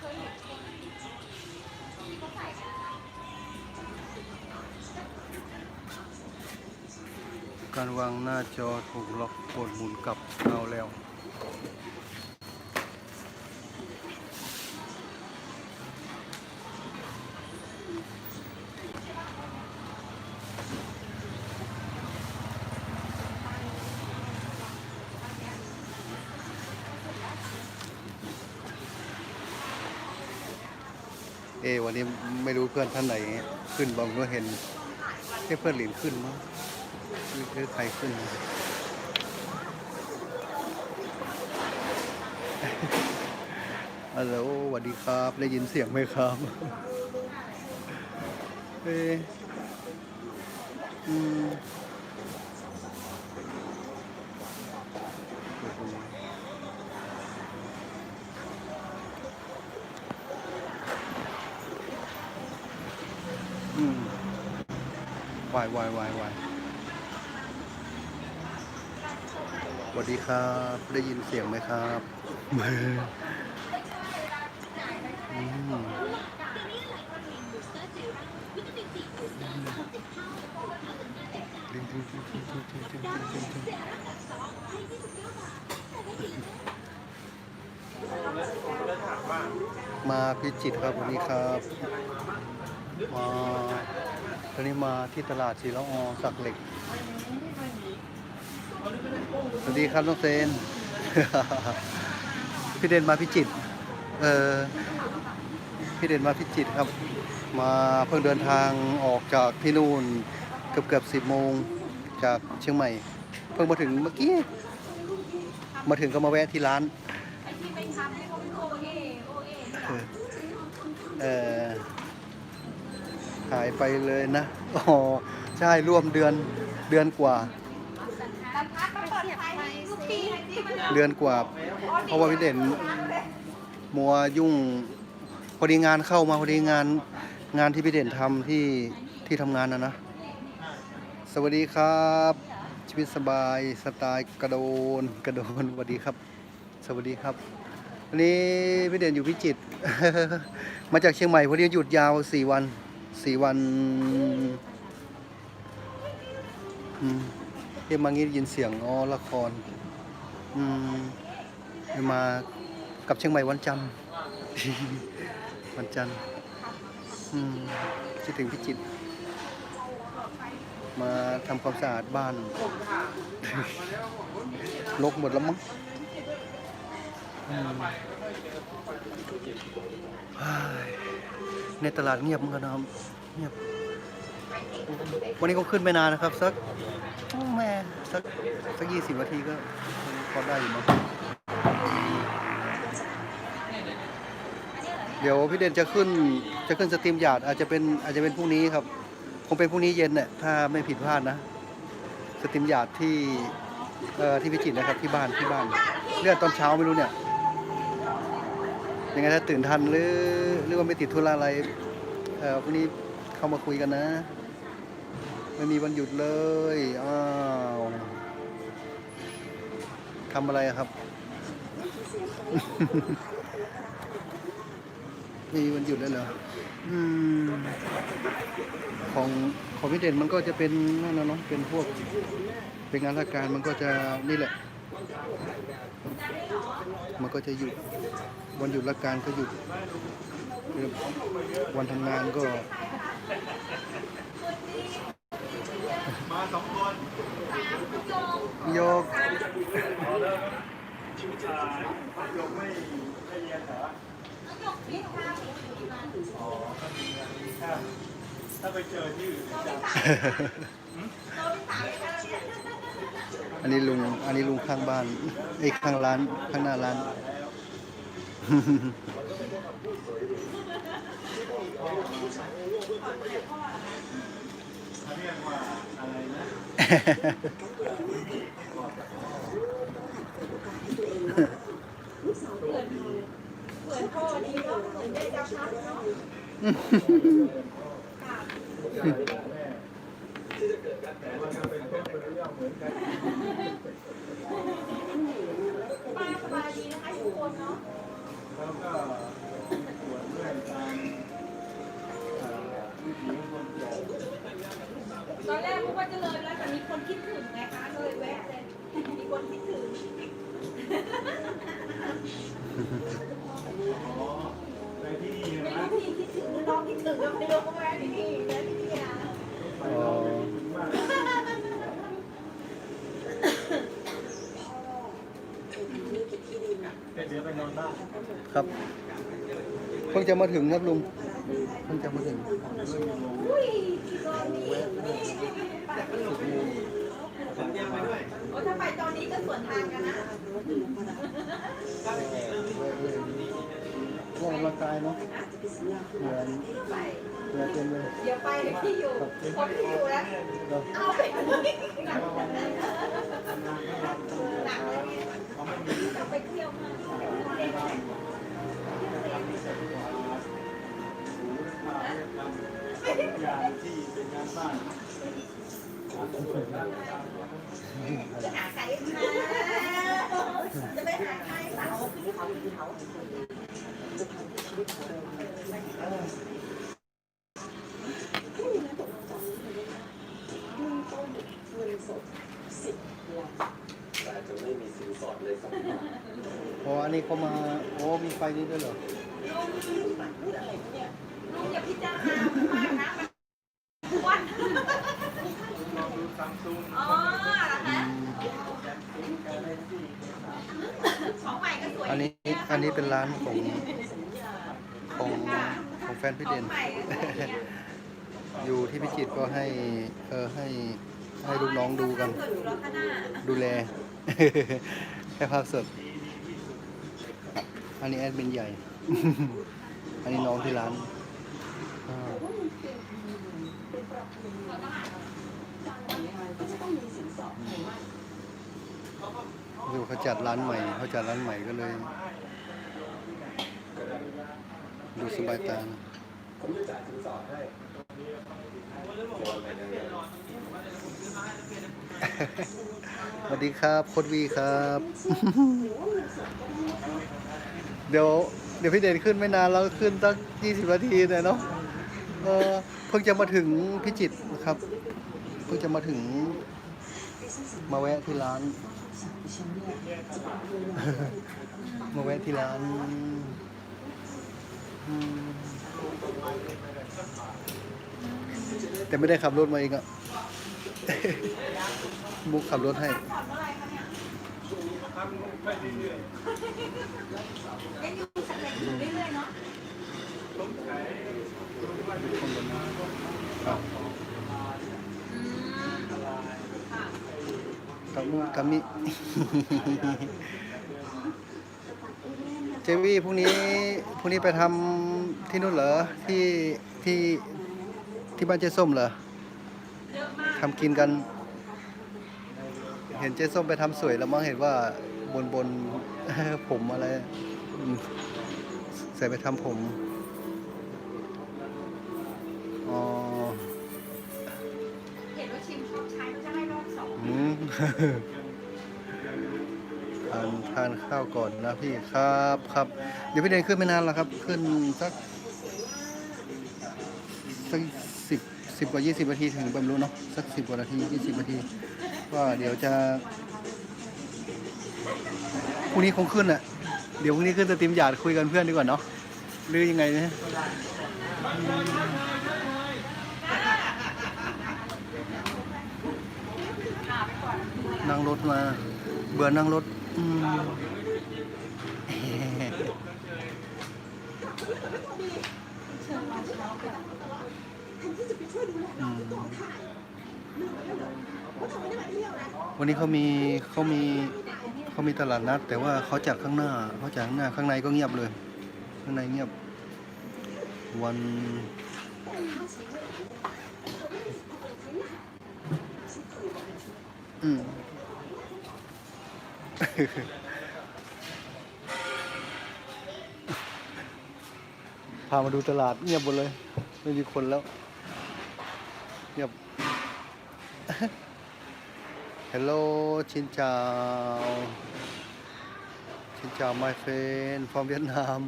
การวางหน้าจอถูกล็อกกดหมุนกลับเอาแล้ว เอะวันนี้ไม่รู้เพื่อนท่านไหนขึ้นบองก็เห็นให้เพื่อนหลินขึ้นมั้งหรือใครขึ้นฮัลโหลสวัสดีครับ ได้ยินเสียงไหมครับเอะอืม วายวายวายวายสวัสดีครับ ได้ยินเสียงไหมครับอืมมาพิจิตรครับวันนี้ครับมาต อนนี้มาที่ตลาดศรีละออสักเหล็ก สวัสดีครับน้องเซน พี่เด่นมาพิจิตรเออพี่เด่นมาพิจิตรครับ มาเพิ่งเดินทางออกจากที่นู่นเกือบเกือบสิบโมงจากเชียงใหม่ เพิ่งมาถึงเมื่อกี้ มาถึงก็มาแวะที่ร้านเออ หายไปเลยนะ อ๋อ ใช่ร่วมเดือนเดือนกว่า เดือนกว่า เพราะว่าพี่เด่นมัวยุ่ง พอดีงานเข้ามาพอดีงานงานที่พี่เด่นทำที่ที่ทำงานนะนะ สวัสดีครับ ชีวิตสบายสไตล์กระโดนกระโดนสวัสดีครับ สวัสดีครับวันนี้พี่เด่นอยู่พิจิตร มาจากเชียงใหม่พอดีหยุดยาวสี่วัน สี่วันเอ๊ะมางี้ได้ยินเสียงอ๋อละครอืมมากับเชียงใหม่วันจันทร์วันจันทร์คิดถึงพิจิตรมาทำความสะอาดบ้านลกหมดแล้วมั้ง ในตลาดเงียบเหมือนกันนะครับเงียบ วันนี้ก็ขึ้นไม่นานนะครับ สักแม่สักสักยี่สิบนาทีก็พอได้อยู่มั้งเดี๋ยวพี่เด่นจะขึ้นจะขึ้นสตรีมหยาดอาจจะเป็นอาจจะเป็นพรุ่งนี้ครับ คงเป็นพรุ่งนี้เย็นเนี่ยถ้าไม่ผิดพลาดนะ สตรีมหยาดที่เอ่อที่พิจิตรนะครับที่บ้านที่บ้านเลื่อนตอนเช้าไม่รู้เนี่ย ยังไงถ้าตื่นทันหรือหรือว่าไม่ติดธุระอะไรเอ่อพรุ่งนี้เข้ามาคุยกันนะ ไม่มีวันหยุดเลยอ้าวทำอะไรครับ มีวันหยุดแล้วเหรออืมของของพี่เด่นมันก็จะเป็นนั่นนะเนาะเป็นพวก เป็นงานราชการมันก็จะนี่แหละ มันก็จะหยุดวันหยุดราชการก็หยุดคือวันทำงานก็ มาสองคนโยกยกไม่ไม่เรียนเหรออ๋อถ้ามีงานมีค่าถ้าไปเจอที่อื่นจะ อันนี้ลุง อันนี้ลุงข้างบ้านไอ้ข้างร้าน ข้างหน้าร้านเขาเรียกว่อะไรนะป้าสบายดีนะคะอยู่คนเนาะ แล้วก็ คิดถึงไงคะเลยแวะเลยมีคนคิดถึง อ๋อไปที่นี่ ไม่ นะ รู้พี่คิดถึงหรือน้องคิดถึงก็ไม่รู้ก็แวะที่นี่แวะที่นี่นะ ไปเราไปถึงมาก เดี๋ยวไปนอนบ้าน ครับ เพิ่งจะมาถึงครับลุง เพิ่งจะมาถึงอุ้ยกี่ตอนนี้โอ้ถ้าไปตอนนี้ก็สวนทางกันนะว่ากำลังกายเนาะเหนื่อยไปเหนื่อยเต็มเลย เดี๋ยวไปเดี๋ยวพี่อยู่คนที่อยู่แล้วเราเอาไป จะหาใครมาจะไปหาใครสาวที่เขาที่เขาพออันนี้เขามา โอ้ มีไฟนี้ด้วยเหรอ นนี้อันนี้เป็นร้านของของของแฟนพี่เด่น อยู่ที่พิจิตรก็ให้เออให้ให้ลูกน้องดูกัน ดูแลแลให้ภาพสด อันนี้แอดมินใหญ่ อันนี้น้องที่ร้านอ่า ดูเขาจัดร้านใหม่เขาจัดร้านใหม่ก็เลย ดูสบายตาสวัสดีครับโคดวีครับ เดี๋ยวเดี๋ยวพี่เด่นขึ้นไม่นานแล้วขึ้นตั้ง20นาทีเนี่ยเนาะเออเพิ่งจะมาถึงพิจิตรครับ เพิ่งจะมาถึงมาแวะที่ร้าน มาแวะที่ร้านอืมแต่ไม่ได้ขับรถมาเองอะบุกขับรถให้ผ่อนเมื่อไหร่คะเนี่ยยังอยู่สักแต่อยู่เรื่อยๆเนาะครับ อืมค่ะ กับมุกับมิ เจวี่พรุ่งนี้พรุ่งนี้ไปทำที่นู่นเหรอ ที่ที่ที่บ้านเจ๊ส้มเหรอทำกินกัน เห็นเจ๊ส้มไปทำสวยแล้วมั้งเห็นว่าบนบนผมอะไรใส่ไปทำผม ทานทานข้าวก่อนนะพี่ครับครับ เดี๋ยวพี่เดนขึ้นไม่นานแล้วครับ ขึ้นสักสักสิบสิบกว่ายี่สิบนาทีถึงบรรลุเนาะสักสิบกว่านาทียี่สิบนาทีก็เดี๋ยวจะพรุ่งนี้คงขึ้นอะเดี๋ยวพรุ่งนี้ขึ้นสตรีมหยาดคุยกันเพื่อนดีกว่าเนาะหรือยังไงเนี่ย นั่งรถมา เบื่อนั่งรถอืวันนี้เขามีเขามีเขามีตลาดนัด แต่ว่าเขาจัดข้างหน้าเขาจัดข้างหน้าข้างในก็เงียบเลย ข้างในเงียบ วันอืม พามาดูตลาดเงียบหมดเลย ไม่มีคนแล้ว เงียบ Hello ชินจาวชินจาว my friend from Vietnam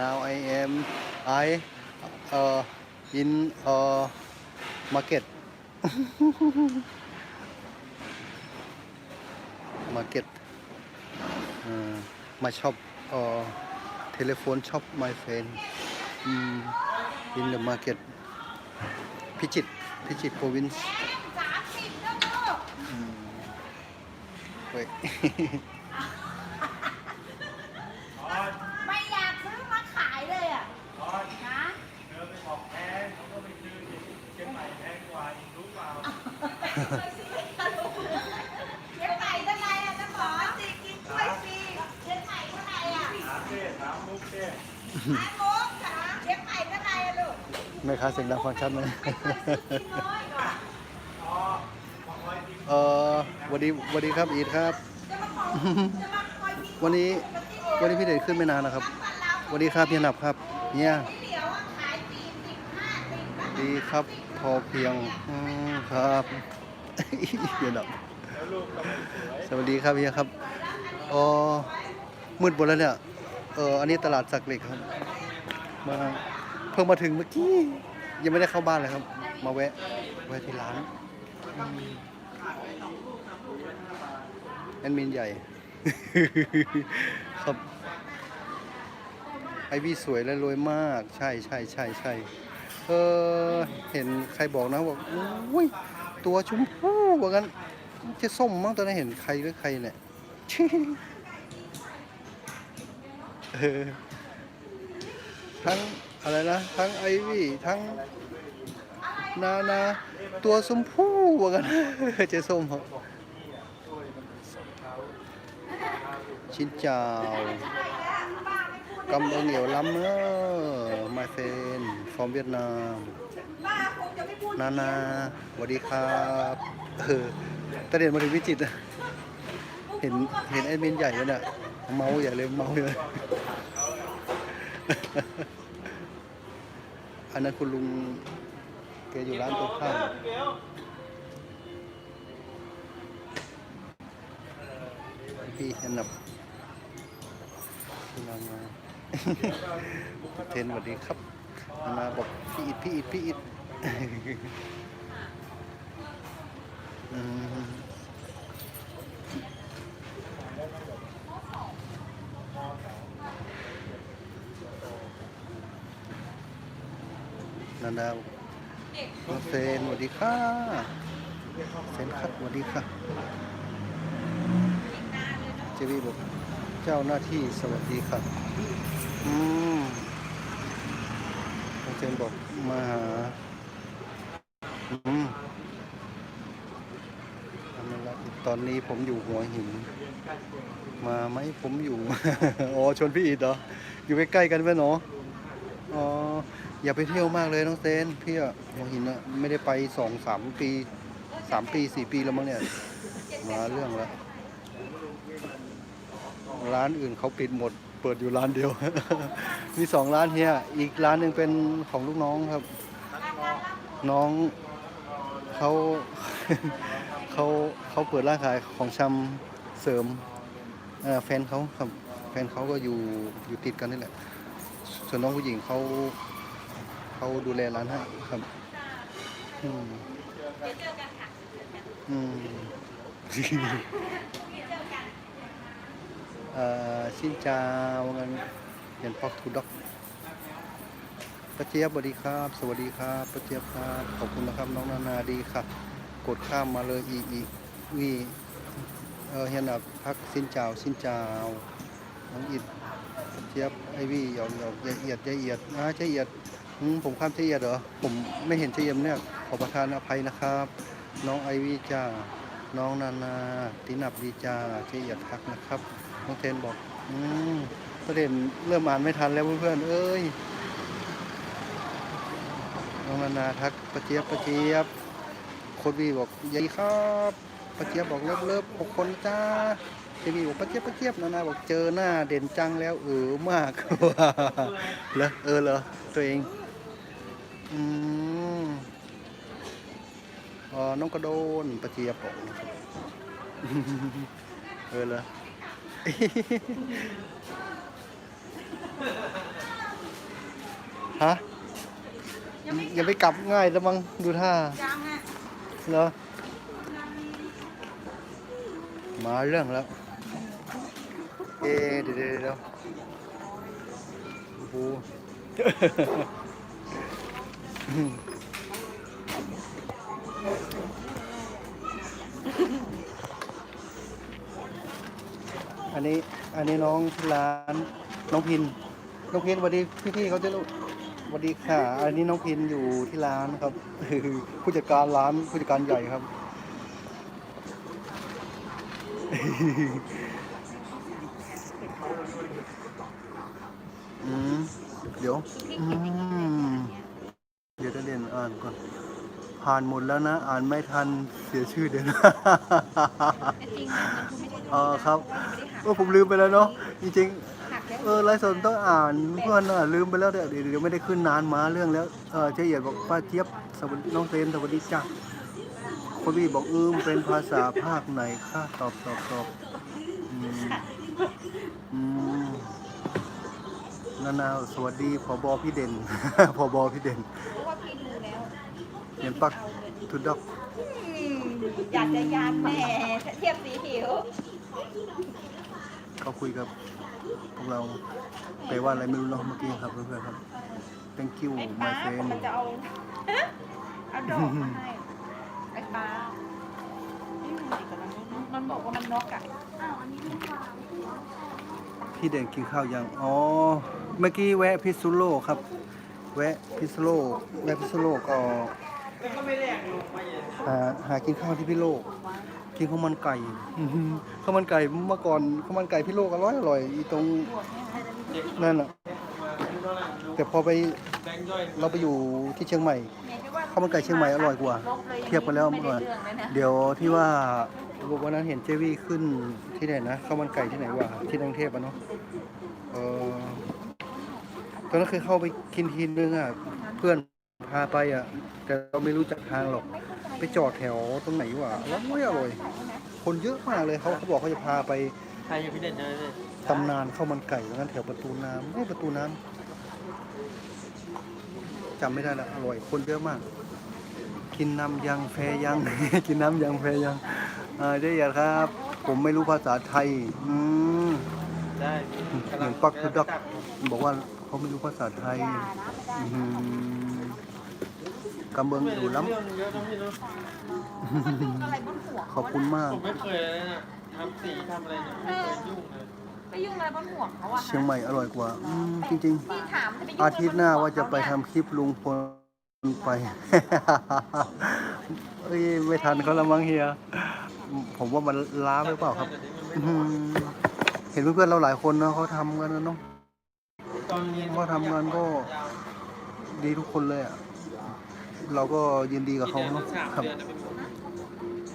now I am I uh in uh market market my shop or telephone shop my friend mm, in the market พิจิตรพิจิตร province สามสิบแล้วลูกอืมเว้ย ไม่อยากซื้อมาขายเลยอะนะ เดินไปบอกแพงเขาก็ไปซื้อที่เชียงใหม่แพงกว่าอีกรู้เปล่า เชียงใหม่เท่าไหร่อะจะบอกสิกินกล้วยฟรีเชียงใหม่เท่าไหร่อะ ถามเจ้ถามมุกเจ้ ไอ้โมกจ๋าเชียงใหม่เท่าไหร่อะลูก แม่ ค้าเสียงดังฟังชัดไหมกินน้อยกว่าอ๋อบอกไว้ที่เออสวัสดีสวัสดีครับอีทครับจะมาขอจะมาคอยกินวันนี้วันนี้พี่เด่นขึ้นไม่นานนะครับสวัสดีครับพี่หนับครับ เนี่ยที่เหลียวอะขายสี่สิบห้าสิบบ้างดีครับพอเพียงอืมครับพี่หนับแล้วลูกก็ไม่สวยสวัสดีครับพี่ครับอ๋อมืดหมดแล้วเนี่ยเอออันนี้ตลาดสักเหล็กครับมาเพิ่งมาถึงเมื่อกี้ ยังไม่ได้เข้าบ้านเลยครับ มาแวะแวะที่ร้านแอดมินใหญ่ ครับ ไอวี่สวยและรวยมาก ใช่ใช่ใช่ใช่เออเห็นใครบอกนะบอกอุ้ยตัวชมพู่ว่างั้นจะส้มมั้งตอนนั้นเห็นใครหรือใครเนี่ยเออทั้ง อะไรนะ ทั้งไอวี่ทั้งนานาตัวชมพู่ว่ากันเจส้มเหรอชินจ้ากำเอเหนียวล้ำเนอมาเฟนฟอร์มเวียดนามนานาสวัสดีครับเออตะเด่นมาถึงพิจิตรเห็นเห็นไอ้มินใหญ่เลยน่ะเมาใหญ่เลยเมาเลย อันนั้นคุณลุงแกอยู่ร้านตรงข้ามพี่อันนับพี่นานาเทนสวัสดีครับนานาบอกพี่อิดพี่อิดพี่อิดอืม นานาน้อเซนสวัสดีค่ะเซนครับสวัสดีค่ะ เจวีบอกเจ้าหน้าที่สวัสดีครับอืมองเซนบอกมาหาอืมตอนนี้ผมอยู่หัวหิน มาไหมผมอยู่ อ๋อชนพี่อีดเหรอ อยู่ใกล้ๆกันไหมเนาะอ๋อ อย่าไปเที่ยวมากเลยน้องเซนพี่อะหัวหินอะไม่ได้ไปสองสามปีสามปีสี่ปีแล้วมั้งเนี่ยมาเรื่องแล้วร้านอื่นเขาปิดหมด เปิดอยู่ร้านเดียว มีสองร้านเฮียอีกร้านหนึ่งเป็นของลูกน้องครับ น้องเขาเขาเขาเปิดร้านขายของชำเสริมแฟนเขาครับแฟนเขาก็อยู่อยู่ติดกันนี่แหละ ส่วนน้องผู้หญิงเขา เขาดูแลร้านให้ครับ อืมอืมเอ่อชินจาว่างั้นเห็นพอกทูด็อกป้าเจี๊ยบสวัสดีครับ สวัสดีครับป้าเจี๊ยบครับขอบคุณนะครับ น้องนานาดีครับกดข้ามมาเลยอีอีวีเออเฮียนับพักสินเจ้าสินเจ้าน้องอิดป้าเจี๊ยบไอวี่หยอกหยอกละเอียดละเอียดนะละเอียด อืมผมข้ามละเอียเหรอ ผมไม่เห็นเอียดเนี่ย ขอประทานอภัยนะครับ น้องไอวีจ้า น้องนานาตินับดีจ้าเอียดทักนะครับ น้องเทนบอก อืมประเด็นเริ่มอ่านไม่ทันแล้วเพื่อนๆ เอ้ย น้องนานาทักประเจี๊ยบประเจี๊ยบโคดวีบอกยายครับประเจี๊ยบบอกเลิฟเลิฟหกคนจ้าเจวีบอกประเจี๊ยบประเจี๊ยบนานาบอกเจอหน้าเด่นจังแล้วเออมาก เหรอเออเหรอตัวเอง อืมอ๋อน้องกระโดนประเจียบบอกเออเหรอฮะยังไม่กลับง่ายแล้วมั้งดูท่าเหรอมาเรื่องแล้ว เอะเดี๋ยวเดี๋ยวเดี๋ยวโอ้โห อันนี้อันนี้น้องที่ร้านน้องพิน น้องพินสวัสดีพี่ๆเขาจะรู้สวัสดีค่ะ อันนี้น้องพินอยู่ที่ร้านครับ ผู้จัดการร้านผู้จัดการใหญ่ครับ อืม เดี๋ยว อืม อ่านก่อน ผ่านหมดแล้วนะ อ่านไม่ทันเสียชื่อเดี๋ยวนะจริงมันคือไม่ได้เออครับไม่ได้หักเออผมลืมไปแล้วเนาะจริงหักแล้วๆเออไลฟ์สดต้องอ่านเพื่อนอะลืมไปแล้วเดี๋ยวเดี๋ยวเดี๋ยวไม่ได้ขึ้นนานมาเรื่องแล้วเออเจ๊เอียดบอกป้าเจี๊ยบสวัสดีน้องเซมสวัสดีจ้าคนพี่บอกอืมเป็นภาษาภาคไหนค่ะตอบตอบตอบอืมอืมนานาสวัสดีผบพี่เด่นผบพี่เด่น แล้วเห็นปักทุดดอกอืมอยากจะยานแม่เทียบสีผิว เขาคุยกับพวกเราแปลว่าอะไรไม่รู้เนาะเมื่อกี้ครับเพื่อนๆครับ thank you ไอ้ my ป้า friend มันจะเอา เอาดอกมาให้ไอ้ป้าไม่มีแต่มันมันบอกว่ามันนกอะอ้าวอันนี้ไม่วางพี่เด่นกินข้าวยังอ๋อเมื่อกี้แวะพิษณุโลกครับ แวะพิษโลกแวะพิษโลกก็หาหากินข้าวที่พิโลก กินข้าวมันไก่อื้อหือข้าวมันไก่เมื่อก่อนข้าวมันไก่พิโลกอร่อยอร่อยอีตรงนั่นอะแต่พอไปเราไปอยู่ที่เชียงใหม่ข้าวมันไก่เชียงใหม่อร่อยกว่า เทียบกันแล้วเมื่อก่อนเดี๋ยวที่ว่าวันนั้นเห็นเจวี่ขึ้นที่ไหนนะข้าวมันไก่ที่ไหนวะที่กรุงเทพอะเนาะ ตอนนั้นเคยเข้าไปกินทีนึงอะ เพื่อนพาไปอะ แต่เราไม่รู้จักทางหรอก ไปจอดแถวตรงไหนวะอร่อยอร่อย คนเยอะมากเลยเขาเขาบอกเขาจะพาไปใครอยู่พี่เด่นเลยตำนานข้าวมันไก่ตรงนั้นแถวประตูน้ำไม่ประตูน้ำจำไม่ได้ละอร่อย คนเยอะมาก กินน้ำยังแฟยัง กินน้ำยังแฟยังเออเจ๊หยาดครับ ผมไม่รู้ภาษาไทย อืมได้เหมือนปักทุดอกบอกว่า เขาไม่รู้ภาษาไทยอื้อหือกำเบิงอยู่ล้เรื่องเยอะนะพี่เนาะอะไรบนหัวำขอบคุณมาก ผมไม่เคยเลยนะทำสีทำอะไรเนี่ยไม่เคยยุ่งเลย ไปยุ่งอะไรบนหัวเขาอะเชียงใหม่อร่อยกว่าอืมจริง พี่ถามจะไปยุ่งๆ อาทิตย์หน้าว่าจะไปทำคลิปลุงพลไป เอ้ยไม่ทันเขาละมั้งเฮีย ผมว่ามันล้าไปเปล่าครับ อื้อหือเห็นเพื่อนๆเราหลายคนเนาะเขาทำกันนะเนาะ ตอนเรียนเขาทำงานก็ดีทุกคนเลยอะ เราก็ยินดีกับเขาเนาะครับ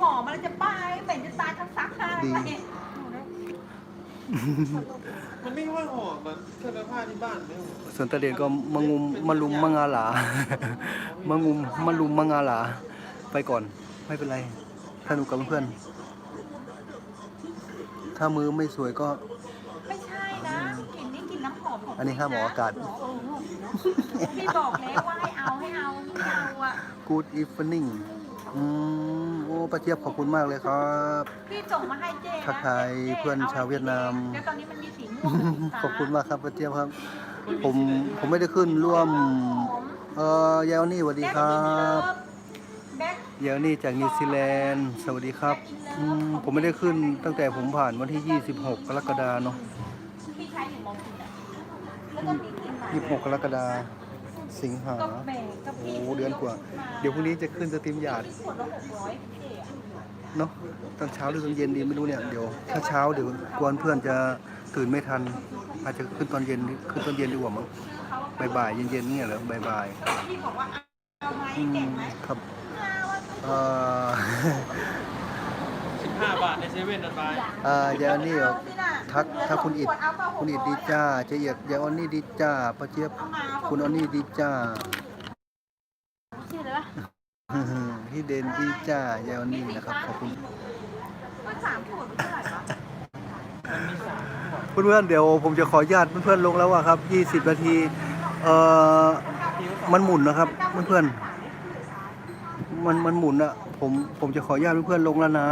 หอมมันจะป้ายเป็นจะตายทั้งซักผ้าดีมันไม่ค่อยหอมมันเสื้อผ้าที่บ้านเนี่ยส่วนตะเด่นก็มางุมมาลุมมางาหลา มางุมมาลุมมางาหลา ไปก่อน ไม่เป็นไรสนุกกับเพื่อนๆถ้ามือไม่สวยก็ ไม่ใช่นะกลิ่นนี่กลิ่นน้ำห อมของอันนี้ห้ามออกอากาศ พี่บอกแล้วว่าให้เอาให้เอาไม่เอาอะ Good evening อืมโอ้ป้าเจี๊ยบขอบคุณมากเลยครับ พี่ส่งมาให้เจ๊นะทักทายเพื่อนชาวเวียดนาม แล้วตอนนี้มันมีสีม่วงขอบคุณมากครับป้าเจี๊ยบครับ ผมผมไม่ได้ขึ้นร่วมเอ่อยาวนี่สวัสดีครับแบ็คยาวนี่จากนิวซีแลนด์สวัสดีครับอืมผมไม่ได้ขึ้นตั้งแต่ผมผ่านวันที่ 26 กรกฎาเนาะ แล้วก็มีกลิ่นหมา26กรกฎาสิงหาก็แบ่งกับโอ้พี่เดือนกว่า เดี๋ยวพรุ่งนี้จะขึ้นสตรีมหยาดขวดละหกร้อยเจ๊อะเนาะตอนเช้าหรือตอนเย็นดีไม่รู้เนี่ยเดี๋ยวถ้าเช้าเดี๋ยวกวนเพื่อนจะตื่นไม่ทัน อาจจะขึ้นตอนเย็นขึ้นตอนเย็นดีกว่ามั้งเขาบ่ายๆเย็นๆเนี่ยเหรอบ่ายพี่บอกว่าเอาไหมๆอืเก่มงไหมครับเอาอะเอ่อสิบห้าบาทในเซเว่นนันบายเอ่อยาวนี่เอาสิน่ะ ทักถ้าคุณอิดคุณอิดดีจ้าเจียดยายออนนี่ดีจ้าป้าเจี๊ยบคุณออนนี่ดีจ้าชื่ออะไรวะพี่เดนดีจ้ายายออนนี่นะครับขอบคุณเท่าไหร่วะมันมีสามขวดเพื่อนๆเดี๋ยวผมจะขออนุญาตเพื่อนๆลงแล้วอะครับ 20 นาที เอ่อ มันหมุนนะครับเพื่อนๆ มันมันหมุนอะผมผมจะขออนุญาตเพื่อนๆลงแล้วนะ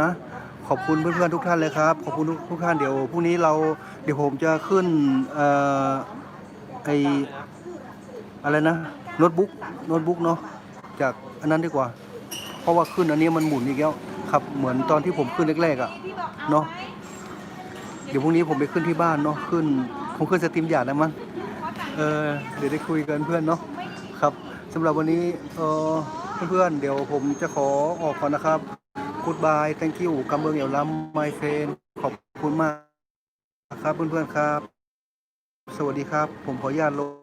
ขอบคุณเพื่อนๆทุกท่านเลยครับ ขอบคุณทุกท่านเดี๋ยวพรุ่งนี้เราเดี๋ยวผมจะขึ้นเอ่อไออะไรนะโน้ตบุ๊กโน้ตบุ๊กเนาะจากอันนั้นดีกว่า เพราะว่าขึ้นอันนี้มันหมุนอีกแล้วครับเหมือนตอนที่ผมขึ้นแรกๆอะพี่บอกเนาะเดี๋ยวพรุ่งนี้ผมไปขึ้นที่บ้านเนาะขึ้นผมขึ้นสตรีมหยาดนะมั้งเออเดี๋ยวได้คุยกันเพื่อนเนาะครับสำหรับวันนี้เออเพื่อนๆเดี๋ยวผมจะขอออกก่อนนะครับ Goodbye thank you กำเบืองเหยวล้ำ my friend ขอบคุณมากครับเพื่อนๆครับ สวัสดีครับ ผมขออนุญาตลง